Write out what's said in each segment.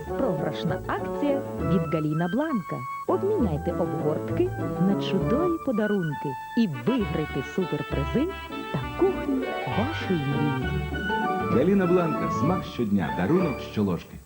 Запрошна акція від Галіна Бланка. Обміняйте обгортки на чудові подарунки і виграйте суперпризи та кухню вашої мрії. Галіна Бланка. Смак щодня. Дарунок щоложки.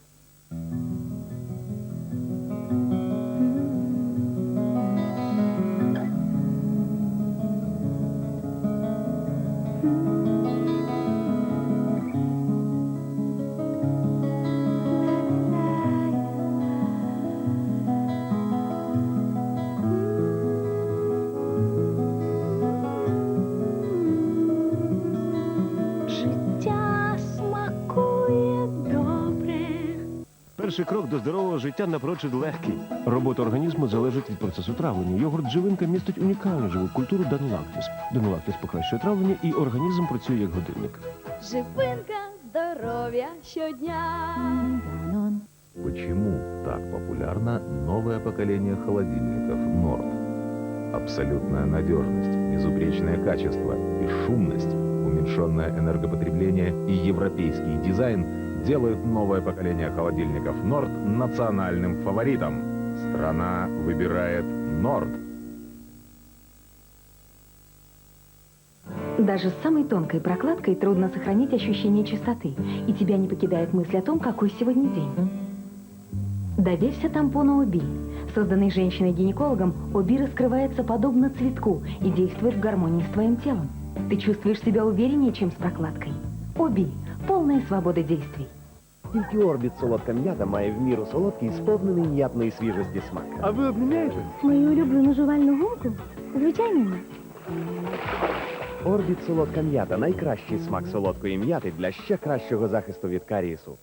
Перший крок до здорового життя напрочуд легкий. Робота організму залежить від процесу травлення. Йогурт живинка містить унікальну живу культуру данолактис. Данолактис покращує травлення і організм працює як годинник. Живинка здоров'я щодня. Почему так популярно новое поколение холодильников Норд? Абсолютная надежность, безупречное качество, бесшумность, уменьшенное энергопотребление и европейский дизайн делают новое поколение холодильников Норд национальным фаворитом. Страна выбирает Норд. Даже с самой тонкой прокладкой трудно сохранить ощущение чистоты, и тебя не покидает мысль о том, какой сегодня день. Доверься тампону ОБИ. Созданный женщиной-гинекологом, ОБИ раскрывается подобно цветку и действует в гармонии с твоим телом. Ты чувствуешь себя увереннее, чем с прокладкой. ОБИ. Полная свобода действий. Тільки орбіт солодка м'ята має в міру солодкий, сповнений м'ятної свіжості смак. А ви обміняєте? Мою улюблену жувальну гумку? Звичайно, ні. Орбіт солодка м'ята найкращий смак солодкої м'яти для ще кращого захисту від карієсу.